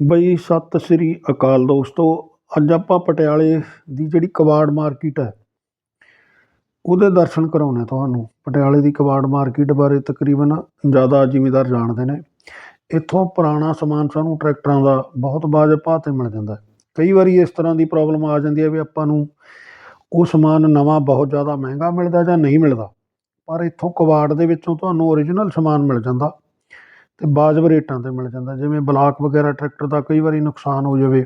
ਬਈ ਸਤਿ ਸ੍ਰੀ ਅਕਾਲ ਦੋਸਤੋ। ਅੱਜ ਆਪਾਂ ਪਟਿਆਲੇ ਦੀ ਜਿਹੜੀ ਕਬਾੜ ਮਾਰਕੀਟ ਹੈ, ਉਹਦੇ ਦਰਸ਼ਨ ਕਰਾਉਣੇ ਤੁਹਾਨੂੰ। ਪਟਿਆਲੇ ਦੀ ਕਬਾੜ ਮਾਰਕੀਟ ਬਾਰੇ ਤਕਰੀਬਨ ਜ਼ਿਆਦਾ ਜ਼ਿਮੀਦਾਰ ਜਾਣਦੇ ਨੇ। ਇੱਥੋਂ ਪੁਰਾਣਾ ਸਮਾਨ ਸਾਨੂੰ ਟਰੈਕਟਰਾਂ ਦਾ ਬਹੁਤ ਵਾਜਬ ਭਾਅ 'ਤੇ ਮਿਲ ਜਾਂਦਾ ਹੈ। ਕਈ ਵਾਰੀ ਇਸ ਤਰ੍ਹਾਂ ਦੀ ਪ੍ਰੋਬਲਮ ਆ ਜਾਂਦੀ ਹੈ ਵੀ ਆਪਾਂ ਨੂੰ ਉਹ ਸਮਾਨ ਨਵਾਂ ਬਹੁਤ ਜ਼ਿਆਦਾ ਮਹਿੰਗਾ ਮਿਲਦਾ ਜਾਂ ਨਹੀਂ ਮਿਲਦਾ। ਪਰ ਇੱਥੋਂ ਕਬਾੜ ਦੇ ਵਿੱਚੋਂ ਤੁਹਾਨੂੰ ਓਰੀਜਨਲ ਸਮਾਨ ਮਿਲ ਜਾਂਦਾ। ਅਤੇ ਬਾਜਬ ਰੇਟਾਂ 'ਤੇ ਮਿਲ ਜਾਂਦਾ। ਜਿਵੇਂ ਬਲਾਕ ਵਗੈਰਾ ਟਰੈਕਟਰ ਦਾ ਕਈ ਵਾਰੀ ਨੁਕਸਾਨ ਹੋ ਜਾਵੇ,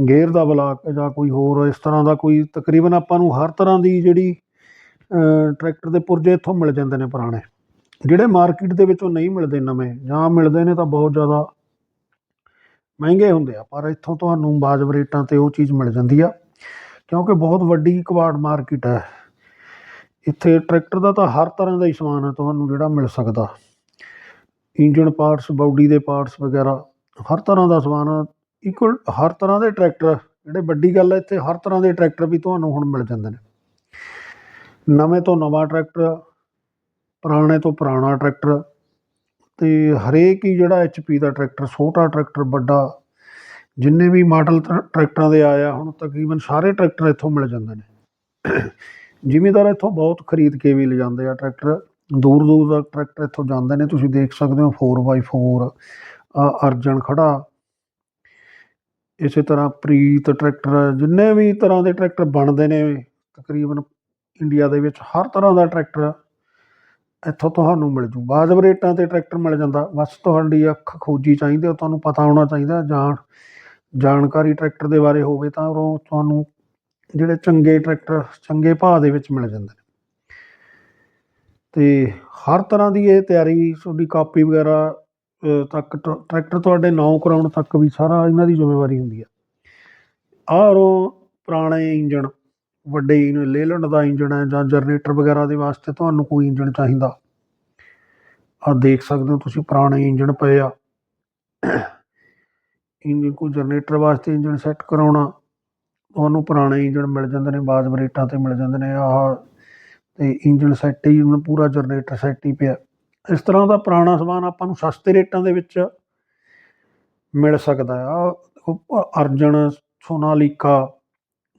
ਗੇਅਰ ਦਾ ਬਲਾਕ ਜਾਂ ਕੋਈ ਹੋਰ, ਇਸ ਤਰ੍ਹਾਂ ਦਾ ਕੋਈ ਤਕਰੀਬਨ ਆਪਾਂ ਨੂੰ ਹਰ ਤਰ੍ਹਾਂ ਦੀ ਜਿਹੜੀ ਟਰੈਕਟਰ ਦੇ ਪੁਰਜੇ ਇੱਥੋਂ ਮਿਲ ਜਾਂਦੇ ਨੇ ਪੁਰਾਣੇ। ਜਿਹੜੇ ਮਾਰਕੀਟ ਦੇ ਵਿੱਚੋਂ ਨਹੀਂ ਮਿਲਦੇ ਨਵੇਂ, ਜਾਂ ਮਿਲਦੇ ਨੇ ਤਾਂ ਬਹੁਤ ਜ਼ਿਆਦਾ ਮਹਿੰਗੇ ਹੁੰਦੇ ਆ, ਪਰ ਇੱਥੋਂ ਤੁਹਾਨੂੰ ਬਾਜਬ ਰੇਟਾਂ 'ਤੇ ਉਹ ਚੀਜ਼ ਮਿਲ ਜਾਂਦੀ ਆ, ਕਿਉਂਕਿ ਬਹੁਤ ਵੱਡੀ ਕਬਾੜ ਮਾਰਕੀਟ ਹੈ। ਇੱਥੇ ਟਰੈਕਟਰ ਦਾ ਤਾਂ ਹਰ ਤਰ੍ਹਾਂ ਦਾ ਹੀ ਸਮਾਨ ਹੈ, ਤੁਹਾਨੂੰ ਜਿਹੜਾ ਮਿਲ ਸਕਦਾ। ਇੰਜਣ ਪਾਰਟਸ ਬਾਡੀ ਦੇ ਪਾਰਟਸ ਵਗੈਰਾ, ਹਰ ਤਰ੍ਹਾਂ ਦਾ ਸਮਾਨ ਇਕੁਅਲ ਹਰ ਤਰ੍ਹਾਂ ਦੇ ਟਰੈਕਟਰ ਜਿਹੜੇ ਵੱਡੀ ਗੱਲ ਹੈ ਇੱਥੇ ਹਰ ਤਰ੍ਹਾਂ ਦੇ ਟਰੈਕਟਰ ਵੀ ਤੁਹਾਨੂੰ ਹੁਣ ਮਿਲ ਜਾਂਦੇ ਨੇ। ਨਵੇਂ ਤੋਂ ਨਵਾਂ ਟਰੈਕਟਰ ਪੁਰਾਣੇ ਤੋਂ ਪੁਰਾਣਾ ਟਰੈਕਟਰ ਅਤੇ ਹਰੇਕ ਹੀ ਜਿਹੜਾ ਐਚਪੀ ਦਾ ਟਰੈਕਟਰ ਛੋਟਾ ਟਰੈਕਟਰ ਵੱਡਾ, ਜਿੰਨੇ ਵੀ ਮਾਡਲ ਟਰੈਕਟਰਾਂ ਦੇ ਆਏ ਆ, ਹੁਣ ਤਕਰੀਬਨ ਸਾਰੇ ਟਰੈਕਟਰ ਇੱਥੋਂ ਮਿਲ ਜਾਂਦੇ ਨੇ। ਜ਼ਿਮੀਦਾਰ ਇੱਥੋਂ ਬਹੁਤ ਖਰੀਦ ਕੇ ਵੀ ਲਿਜਾਂਦੇ ਆ ਟਰੈਕਟਰ ਦੂਰ ਦੂਰ ਤੱਕ ਟਰੈਕਟਰ ਇੱਥੋਂ ਜਾਂਦੇ ਨੇ, ਤੁਸੀਂ ਦੇਖ ਸਕਦੇ ਹੋ 4x4 ਆ ਅਰਜਨ ਖੜਾ। ਇਸੇ ਤਰ੍ਹਾਂ ਪ੍ਰੀਤ ਟਰੈਕਟਰ, ਜਿੰਨੇ ਵੀ ਤਰ੍ਹਾਂ ਦੇ ਟਰੈਕਟਰ ਬਣਦੇ ਨੇ, ਤਕਰੀਬਨ ਇੰਡੀਆ ਦੇ ਵਿੱਚ ਹਰ ਤਰ੍ਹਾਂ ਦਾ ਟਰੈਕਟਰ ਇੱਥੋਂ ਤੁਹਾਨੂੰ ਮਿਲ ਜੂ। ਵਾਜਬ ਰੇਟਾਂ 'ਤੇ ਟਰੈਕਟਰ ਮਿਲ ਜਾਂਦਾ। ਬਸ ਤੁਹਾਡੀ ਅੱਖ ਖੋਜੀ ਚਾਹੀਦੀ ਹੈ ਤੁਹਾਨੂੰ ਪਤਾ ਹੋਣਾ ਚਾਹੀਦਾ, ਜਾਣ, ਜਾਣਕਾਰੀ ਟਰੈਕਟਰ ਦੇ ਬਾਰੇ ਹੋਵੇ ਤਾਂ ਉਹ ਤੁਹਾਨੂੰ ਜਿਹੜੇ ਚੰਗੇ ਟਰੈਕਟਰ, ਚੰਗੇ ਭਾਅ ਦੇ ਵਿੱਚ ਮਿਲ ਜਾਂਦੇ ਨੇ। ਅਤੇ ਹਰ ਤਰ੍ਹਾਂ ਦੀ ਇਹ ਤਿਆਰੀ, ਤੁਹਾਡੀ ਕਾਪੀ ਵਗੈਰਾ ਤੱਕ ਟ- ਟਰੈਕਟਰ ਤੁਹਾਡੇ ਨਾਂ ਕਰਾਉਣ ਤੱਕ ਵੀ ਸਾਰਾ ਇਹਨਾਂ ਦੀ ਜ਼ਿੰਮੇਵਾਰੀ ਹੁੰਦੀ ਹੈ ਆਹ ਪੁਰਾਣੇ ਇੰਜਣ, ਵੱਡੇ ਲੇਲੈਂਡ ਦਾ ਇੰਜਣ ਹੈ ਜਾਂ ਜਨਰੇਟਰ ਵਗੈਰਾ ਦੇ ਵਾਸਤੇ ਤੁਹਾਨੂੰ ਕੋਈ ਇੰਜਣ ਚਾਹੀਦਾ। ਆਹ ਦੇਖ ਸਕਦੇ ਹੋ ਤੁਸੀਂ ਪੁਰਾਣੇ ਇੰਜਣ ਪਏ ਆ। ਇੰਜਨ ਕੋਈ ਜਨਰੇਟਰ ਵਾਸਤੇ ਇੰਜਣ ਸੈੱਟ ਕਰਾਉਣਾ, ਤੁਹਾਨੂੰ ਪੁਰਾਣੇ ਇੰਜਣ ਮਿਲ ਜਾਂਦੇ ਨੇ ਵਾਜਬ ਰੇਟਾਂ 'ਤੇ ਮਿਲ ਜਾਂਦੇ ਨੇ। ਆਹ ਤੇ ਇੰਜਣ ਸੈੱਟ ਹੀ, ਹੁਣ ਪੂਰਾ ਜਨਰੇਟਰ ਸੈੱਟ ਹੀ ਪਿਆ। ਇਸ ਤਰ੍ਹਾਂ ਦਾ ਪੁਰਾਣਾ ਸਮਾਨ ਆਪਾਂ ਨੂੰ ਸਸਤੇ ਰੇਟਾਂ ਦੇ ਵਿੱਚ ਮਿਲ ਸਕਦਾ ਆ। ਉਹ ਅਰਜਨ, ਸੋਨਾਲੀਕਾ,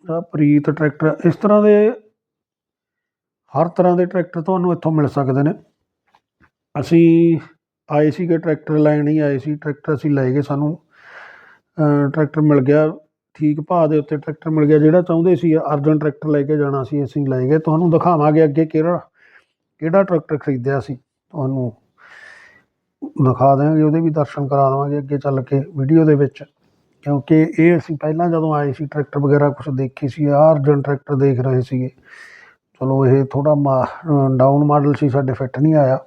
ਜਾਂ ਪ੍ਰੀਤ ਟਰੈਕਟਰ, ਇਸ ਤਰ੍ਹਾਂ ਦੇ ਹਰ ਤਰ੍ਹਾਂ ਦੇ ਟਰੈਕਟਰ ਤੁਹਾਨੂੰ ਇੱਥੋਂ ਮਿਲ ਸਕਦੇ ਨੇ। ਅਸੀਂ ਆਏ ਸੀਗੇ ਟਰੈਕਟਰ ਲੈਣ ਹੀ ਆਏ ਸੀ। ਟਰੈਕਟਰ ਅਸੀਂ ਲੈ ਗਏ, ਸਾਨੂੰ ਟਰੈਕਟਰ ਮਿਲ ਗਿਆ। ਠੀਕ ਭਾਅ ਦੇ ਉੱਤੇ ਟਰੈਕਟਰ ਮਿਲ ਗਿਆ, ਜਿਹੜਾ ਚਾਹੁੰਦੇ ਸੀ ਅਰਜਨ ਟਰੈਕਟਰ ਲੈ ਕੇ ਜਾਣਾ ਸੀ, ਅਸੀਂ ਲੈ ਗਏ। ਤੁਹਾਨੂੰ ਦਿਖਾਵਾਂਗੇ ਅੱਗੇ ਕਿਹੜਾ ਕਿਹੜਾ ਟਰੈਕਟਰ ਖਰੀਦਿਆ ਸੀ। ਤੁਹਾਨੂੰ ਦਿਖਾ ਦਿਆਂਗੇ, ਉਹਦੇ ਵੀ ਦਰਸ਼ਨ ਕਰਾ ਦੇਵਾਂਗੇ ਅੱਗੇ ਚੱਲ ਕੇ ਵੀਡੀਓ ਦੇ ਵਿੱਚ। ਕਿਉਂਕਿ ਇਹ ਅਸੀਂ ਪਹਿਲਾਂ ਜਦੋਂ ਆਏ ਸੀ ਟਰੈਕਟਰ ਵਗੈਰਾ ਕੁਝ ਦੇਖੇ ਸੀ ਆਹ ਅਰਜਨ ਟਰੈਕਟਰ ਦੇਖ ਰਹੇ ਸੀਗੇ। ਚਲੋ ਇਹ ਥੋੜਾ ਡਾਊਨ ਮਾਡਲ ਸੀ, ਸਾਡੇ ਫਿੱਟ ਨਹੀਂ ਆਇਆ।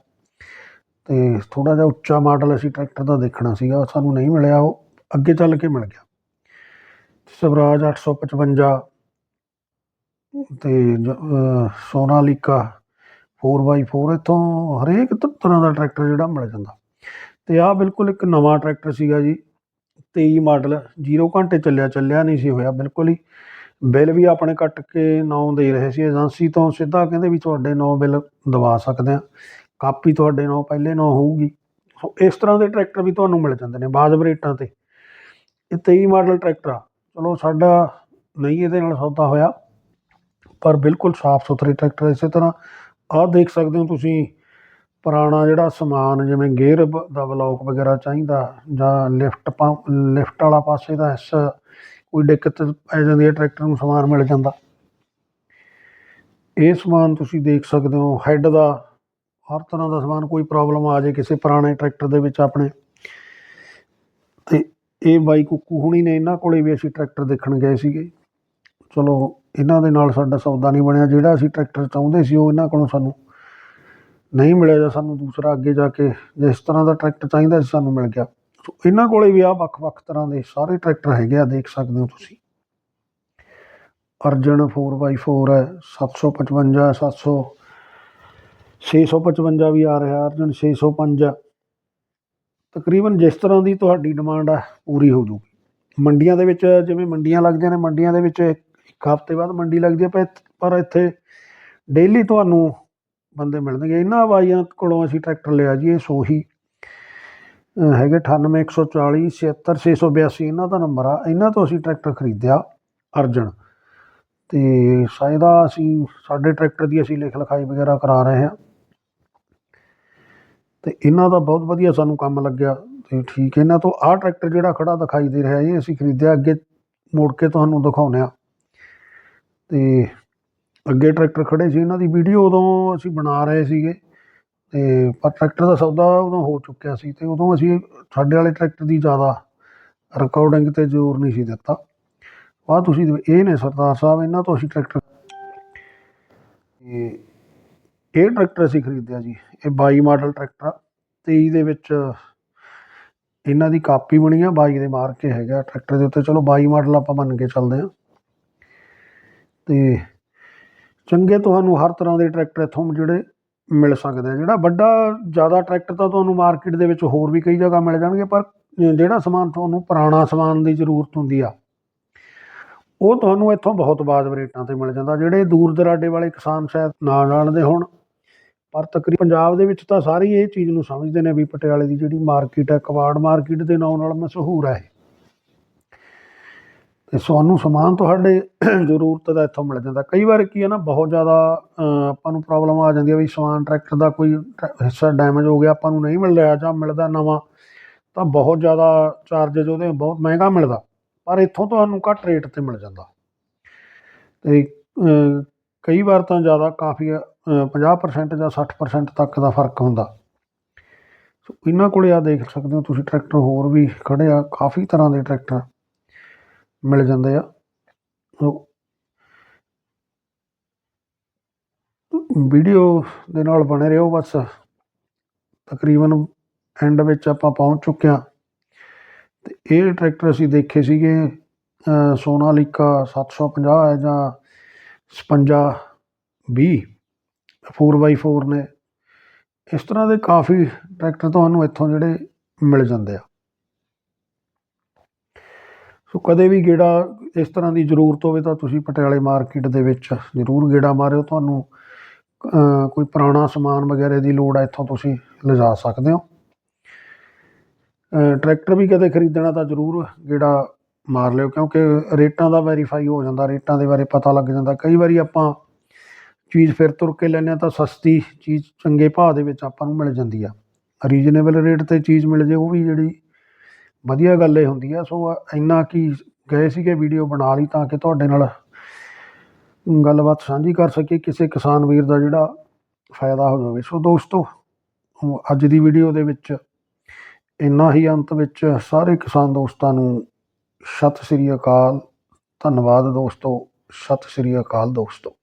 ਤੇ ਥੋੜਾ ਜਿਹਾ ਉੱਚਾ ਮਾਡਲ ਅਸੀਂ ਟਰੈਕਟਰ ਦਾ ਦੇਖਣਾ ਸੀਗਾ, ਸਾਨੂੰ ਨਹੀਂ ਮਿਲਿਆ ਉਹ। ਅੱਗੇ ਚੱਲ ਕੇ ਮਿਲ ਗਿਆ। ਸਵਰਾਜ 855 ਤੇ ਜ- ਅਹ ਸੋਨਾਲੀਕਾ 4x4 ਇੱਥੋਂ ਹਰੇਕ ਤਰ੍ਹਾਂ ਦਾ ਟਰੈਕਟਰ ਜਿਹੜਾ ਮਿਲ ਜਾਂਦਾ। ਤੇ ਆਹ ਬਿਲਕੁਲ ਇੱਕ ਨਵਾਂ ਟਰੈਕਟਰ ਸੀਗਾ ਜੀ 23 ਮਾਡਲ 0 ਘੰਟੇ ਚੱਲਿਆ ਚੱਲਿਆ ਨਹੀਂ ਸੀ ਹੋਇਆ, ਬਿਲਕੁਲ ਹੀ। ਬਿੱਲ ਵੀ ਆਪਣੇ ਕੱਟ ਕੇ ਨਾਂ ਦੇ ਰਹੇ ਸੀ, ਏਜੰਸੀ ਤੋਂ ਸਿੱਧਾ ਕਹਿੰਦੇ ਵੀ ਤੁਹਾਡੇ ਨੌ ਬਿੱਲ ਦਵਾ ਸਕਦੇ ਆ, ਕਾਪੀ ਤੁਹਾਡੇ ਨੌ ਪਹਿਲੇ ਨੌ ਹੋਊਗੀ। ਸੋ ਇਸ ਤਰ੍ਹਾਂ ਦੇ ਟਰੈਕਟਰ ਵੀ ਤੁਹਾਨੂੰ ਮਿਲ ਜਾਂਦੇ ਨੇ ਬਾਜਬ ਰੇਟਾਂ ਤੇ। ਇਹ 23 ਮਾਡਲ ਟਰੈਕਟਰ ਆ। ਚਲੋ ਸਾਡਾ ਨਹੀਂ ਇਹਦੇ ਨਾਲ ਸੌਦਾ ਹੋਇਆ, ਪਰ ਬਿਲਕੁਲ ਸਾਫ਼ ਸੁਥਰੇ ਟਰੈਕਟਰ ਇਸੇ ਤਰ੍ਹਾਂ। ਆਹ ਦੇਖ ਸਕਦੇ ਹੋ ਤੁਸੀਂ, ਪੁਰਾਣਾ ਜਿਹੜਾ ਸਮਾਨ, ਜਿਵੇਂ ਗੇਅਰ ਦਾ ਬਲੌਕ ਵਗੈਰਾ ਚਾਹੀਦਾ, ਜਾਂ ਲਿਫਟ ਪੰਪ ਲਿਫਟ ਵਾਲਾ ਪਾਸੇ ਦਾ ਹਿੱਸਾ ਕੋਈ ਦਿੱਕਤ ਪੈ ਜਾਂਦੀ ਹੈ, ਟਰੈਕਟਰ ਨੂੰ ਸਮਾਨ ਮਿਲ ਜਾਂਦਾ। ਇਹ ਸਮਾਨ ਤੁਸੀਂ ਦੇਖ ਸਕਦੇ ਹੋ, ਹੈੱਡ ਦਾ, ਹਰ ਤਰ੍ਹਾਂ ਦਾ ਸਮਾਨ ਕੋਈ ਪ੍ਰੋਬਲਮ ਆ ਜੇ ਕਿਸੇ ਪੁਰਾਣੇ ਟਰੈਕਟਰ ਦੇ ਵਿੱਚ ਆਪਣੇ। ਤੇ ਇਹ ਬਾਈ ਕੁੱਕੂ ਹੁਣੀ ਨੇ ਇਹਨਾਂ ਕੋਲੇ ਵੀ ਅਸੀਂ ਟਰੈਕਟਰ ਦੇਖਣ ਗਏ ਸੀਗੇ। ਚਲੋ, ਇਹਨਾਂ ਦੇ ਨਾਲ ਸਾਡਾ ਸੌਦਾ ਨਹੀਂ ਬਣਿਆ। ਜਿਹੜਾ ਅਸੀਂ ਟਰੈਕਟਰ ਚਾਹੁੰਦੇ ਸੀ, ਉਹ ਇਹਨਾਂ ਕੋਲੋਂ ਸਾਨੂੰ ਨਹੀਂ ਮਿਲਿਆ ਜਾਂ ਸਾਨੂੰ ਦੂਸਰਾ ਅੱਗੇ ਜਾ ਕੇ ਜਿਸ ਤਰ੍ਹਾਂ ਦਾ ਟਰੈਕਟਰ ਚਾਹੀਦਾ ਸੀ, ਸਾਨੂੰ ਮਿਲ ਗਿਆ। ਸੋ, ਇਹਨਾਂ ਕੋਲੇ ਵੀ ਆ ਵੱਖ-ਵੱਖ ਤਰ੍ਹਾਂ ਦੇ ਸਾਰੇ ਟਰੈਕਟਰ ਹੈਗੇ ਆ, ਦੇਖ ਸਕਦੇ ਹੋ ਤੁਸੀਂ। ਅਰਜਨ 4x4 ਹੈ 755 700 655 ਵੀ ਆ ਰਿਹਾ। ਅਰਜਨ 605 ਤਕਰੀਬਨ ਜਿਸ ਤਰ੍ਹਾਂ ਦੀ ਤੁਹਾਡੀ ਡਿਮਾਂਡ ਆ ਪੂਰੀ ਹੋ ਜੂਗੀ ਮੰਡੀਆਂ ਦੇ ਵਿੱਚ ਜਿਵੇਂ ਮੰਡੀਆਂ ਲੱਗਦੀਆਂ ਨੇ ਮੰਡੀਆਂ ਦੇ ਵਿੱਚ ਇੱਕ ਹਫ਼ਤੇ ਬਾਅਦ ਮੰਡੀ ਲੱਗਦੀ ਹੈ ਪਰ ਪਰ ਇੱਥੇ ਡੇਲੀ ਤੁਹਾਨੂੰ ਬੰਦੇ ਮਿਲਣਗੇ। ਇਹਨਾਂ ਬਾਈਆਂ ਕੋਲੋਂ ਅਸੀਂ ਟਰੈਕਟਰ ਲਿਆ ਜੀ ਇਹ ਸੋਹੀ ਅ, ਹੈਗੇ 98140 76682 ਇਹਨਾਂ ਦਾ ਨੰਬਰ ਆ। ਇਹਨਾਂ ਤੋਂ ਅਸੀਂ ਟਰੈਕਟਰ ਖਰੀਦਿਆ ਅਰਜਨ। ਤੇ ਸਾਇਦਾ ਅਸੀਂ ਸਾਡੇ ਟਰੈਕਟਰ ਦੀ ਅਸੀਂ ਲਿਖ ਲਿਖਾਈ ਵਗੈਰਾ ਕਰਾ ਰਹੇ ਹਾਂ। ਅਤੇ ਇਹਨਾਂ ਦਾ ਬਹੁਤ ਵਧੀਆ ਸਾਨੂੰ ਕੰਮ ਲੱਗਿਆ ਅਤੇ ਠੀਕ ਇਹਨਾਂ ਤੋਂ ਆਹ ਟਰੈਕਟਰ ਜਿਹੜਾ ਖੜ੍ਹਾ ਦਿਖਾਈ ਦੇ ਰਿਹਾ, ਇਹ ਅਸੀਂ ਖਰੀਦਿਆ, ਅੱਗੇ ਮੋੜ ਕੇ ਤੁਹਾਨੂੰ ਦਿਖਾਉਂਦੇ ਹਾਂ। ਅਤੇ ਅੱਗੇ ਟਰੈਕਟਰ ਖੜ੍ਹੇ ਸੀ, ਇਹਨਾਂ ਦੀ ਵੀਡੀਓ ਉਦੋਂ ਅਸੀਂ ਬਣਾ ਰਹੇ ਸੀਗੇ। ਤੇ ਪਰ ਟਰੈਕਟਰ ਦਾ ਸੌਦਾ ਉਦੋਂ ਹੋ ਚੁੱਕਿਆ ਸੀ ਤੇ ਉਦੋਂ ਅਸੀਂ ਸਾਡੇ ਵਾਲੇ ਟਰੈਕਟਰ ਦੀ ਜ਼ਿਆਦਾ ਰਿਕਾਰਡਿੰਗ ਤੇ ਜ਼ੋਰ ਨਹੀਂ ਸੀ ਦਿੱਤਾ। ਆਹ ਤੁਸੀਂ ਇਹ ਨੇ ਸਰਦਾਰ ਸਾਹਿਬ, ਇਹਨਾਂ ਤੋਂ ਅਸੀਂ ਟਰੈਕਟਰ ਇਹ ਟਰੈਕਟਰ ਅਸੀਂ ਖਰੀਦਿਆ ਜੀ, ਇਹ 22 ਮਾਡਲ ਟਰੈਕਟਰ ਆ 23 ਦੇ ਵਿੱਚ ਇਹਨਾਂ ਦੀ ਕਾਪੀ ਬਣੀ ਆ 22 ਦੇ ਮਾਰ ਕੇ ਹੈਗਾ ਟਰੈਕਟਰ ਦੇ ਉੱਤੇ। ਚਲੋ 22 ਮਾਡਲ ਆਪਾਂ ਮੰਨ ਕੇ ਚੱਲਦੇ ਆ ਤੇ ਚੰਗੇ ਤੁਹਾਨੂੰ ਹਰ ਤਰ੍ਹਾਂ ਦੇ ਟਰੈਕਟਰ ਇੱਥੋਂ ਜਿਹੜੇ ਮਿਲ ਸਕਦੇ ਆ। ਜਿਹੜਾ ਵੱਡਾ, ਜ਼ਿਆਦਾ ਟਰੈਕਟਰ ਤਾਂ ਤੁਹਾਨੂੰ ਮਾਰਕੀਟ ਦੇ ਵਿੱਚ ਹੋਰ ਵੀ ਕਈ ਜਗ੍ਹਾ ਮਿਲ ਜਾਣਗੇ, ਪਰ ਜਿਹੜਾ ਸਮਾਨ ਤੁਹਾਨੂੰ ਪੁਰਾਣਾ ਸਮਾਨ ਦੀ ਜ਼ਰੂਰਤ ਹੁੰਦੀ ਆ, ਉਹ ਤੁਹਾਨੂੰ ਇੱਥੋਂ ਬਹੁਤ ਵਾਜਬ ਰੇਟਾਂ ਤੇ ਮਿਲ ਜਾਂਦਾ। ਜਿਹੜੇ ਦੂਰ ਦਰਾਡੇ ਵਾਲੇ ਕਿਸਾਨ ਸ਼ਾਇਦ ਨਾ ਜਾਣਦੇ ਹੋਣ ਪਰ ਤਕਰੀਬਨ ਪੰਜਾਬ ਦੇ ਵਿੱਚ ਤਾਂ ਸਾਰੇ ਇਹ ਚੀਜ਼ ਨੂੰ ਸਮਝਦੇ ਨੇ ਵੀ ਪਟਿਆਲੇ ਦੀ ਜਿਹੜੀ ਮਾਰਕੀਟ ਹੈ ਕਵਾੜ ਮਾਰਕੀਟ ਦੇ ਨਾਂ ਨਾਲ ਮਸ਼ਹੂਰ ਹੈ ਇਹ। ਤੇ ਸਾਨੂੰ ਸਮਾਨ ਤੁਹਾਡੇ ਜ਼ਰੂਰਤ ਦਾ ਇੱਥੋਂ ਮਿਲ ਜਾਂਦਾ। ਕਈ ਵਾਰ ਕੀ ਹੈ ਨਾ, ਬਹੁਤ ਜ਼ਿਆਦਾ ਆਪਾਂ ਨੂੰ ਪ੍ਰੋਬਲਮ ਆ ਜਾਂਦੀ ਹੈ ਵੀ ਸਮਾਨ ਟਰੈਕਟਰ ਦਾ ਕੋਈ ਹਿੱਸਾ ਡੈਮੇਜ ਹੋ ਗਿਆ, ਆਪਾਂ ਨੂੰ ਨਹੀਂ ਮਿਲ ਰਿਹਾ ਜਾਂ ਮਿਲਦਾ ਨਵਾਂ, ਤਾਂ ਬਹੁਤ ਜ਼ਿਆਦਾ ਚਾਰजेस ਉਹਦੇ ਬਹੁਤ ਮਹਿੰਗਾ ਮਿਲਦਾ। ਪਰ ਇੱਥੋਂ ਤੁਹਾਨੂੰ ਘੱਟ ਰੇਟ ਤੇ ਮਿਲ ਜਾਂਦਾ। ਤੇ ਕਈ ਵਾਰ ਤਾਂ ਜ਼ਿਆਦਾ ਕਾਫੀ ਅ, 50% ਜਾਂ 60% ਤੱਕ ਦਾ ਫ਼ਰਕ ਹੁੰਦਾ। ਸੋ ਇਹਨਾਂ ਕੋਲੇ ਆ ਦੇਖ ਸਕਦੇ ਹੋ ਤੁਸੀਂ ਟਰੈਕਟਰ ਹੋਰ ਵੀ ਖੜੇ ਆ ਕਾਫੀ ਤਰ੍ਹਾਂ ਦੇ ਟਰੈਕਟਰ ਮਿਲ ਜਾਂਦੇ ਆ। ਸੋ ਵੀਡੀਓ ਦੇ ਨਾਲ ਬਣੇ ਰਹੋ ਬਸ। ਤਕਰੀਬਨ ਐਂਡ ਵਿੱਚ ਆਪਾਂ ਪਹੁੰਚ ਚੁੱਕੇ ਹਾਂ। ਤੇ ਇਹ ਟਰੈਕਟਰ ਅਸੀਂ ਦੇਖੇ ਸੀਗੇ ਅ, ਸੋਨਾਲੀਕਾ 750 ਹੈ ਜਾਂ 56 20 4x4 ਨੇ। ਇਸ ਤਰ੍ਹਾਂ ਦੇ ਕਾਫੀ ਟਰੈਕਟਰ ਤੁਹਾਨੂੰ ਇੱਥੋਂ ਜਿਹੜੇ ਮਿਲ ਜਾਂਦੇ ਆ। ਸੋ ਕਦੇ ਵੀ ਗੇੜਾ ਇਸ ਤਰ੍ਹਾਂ ਦੀ ਜ਼ਰੂਰਤ ਹੋਵੇ ਤਾਂ ਤੁਸੀਂ ਪਟਿਆਲੇ ਮਾਰਕੀਟ ਦੇ ਵਿੱਚ ਜ਼ਰੂਰ ਗੇੜਾ ਮਾਰਿਓ। ਤੁਹਾਨੂੰ ਕੋਈ ਪੁਰਾਣਾ ਸਮਾਨ ਵਗੈਰਾ ਦੀ ਲੋੜ ਹੈ ਇੱਥੋਂ ਤੁਸੀਂ ਲਿਜਾ ਸਕਦੇ ਹੋ। ਟਰੈਕਟਰ ਵੀ ਕਦੇ ਖਰੀਦਣਾ ਤਾਂ ਜ਼ਰੂਰ ਗੇੜਾ ਮਾਰ ਲਿਓ ਕਿਉਂਕਿ ਰੇਟਾਂ ਦਾ ਵੈਰੀਫਾਈ ਹੋ ਜਾਂਦਾ, ਰੇਟਾਂ ਦੇ ਬਾਰੇ ਪਤਾ ਲੱਗ ਜਾਂਦਾ। ਕਈ ਵਾਰੀ ਆਪਾਂ ਚੀਜ਼ ਫਿਰ ਤੁਰ ਕੇ ਲੈਂਦੇ ਹਾਂ ਤਾਂ ਸਸਤੀ ਚੀਜ਼ ਚੰਗੇ ਭਾਅ ਦੇ ਵਿੱਚ ਆਪਾਂ ਨੂੰ ਮਿਲ ਜਾਂਦੀ ਆ। ਰੀਜਨੇਬਲ ਰੇਟ ਤੇ ਚੀਜ਼ ਮਿਲ ਜੇ, ਉਹ ਵੀ ਜਿਹੜੀ ਵਧੀਆ ਗੱਲ ਇਹ ਹੁੰਦੀ ਆ। ਸੋ ਇੰਨਾ ਕੀ ਗਏ ਸੀਗੇ ਵੀਡੀਓ ਬਣਾ ਲਈ ਤਾਂ ਕਿ ਤੁਹਾਡੇ ਨਾਲ ਗੱਲਬਾਤ ਸਾਂਝੀ ਕਰ ਸਕੀਏ, ਕਿਸੇ ਕਿਸਾਨ ਵੀਰ ਦਾ ਜਿਹੜਾ ਫਾਇਦਾ ਹੋ ਜਾਵੇ। ਸੋ ਦੋਸਤੋ, ਅੱਜ ਦੀ ਵੀਡੀਓ ਦੇ ਵਿੱਚ ਇੰਨਾ ਹੀ ਅੰਤ ਵਿੱਚ ਸਾਰੇ ਕਿਸਾਨ ਦੋਸਤਾਂ ਨੂੰ ਸਤਿ ਸ੍ਰੀ ਅਕਾਲ ਧੰਨਵਾਦ ਦੋਸਤੋ ਸਤਿ ਸ੍ਰੀ ਅਕਾਲ ਦੋਸਤੋ।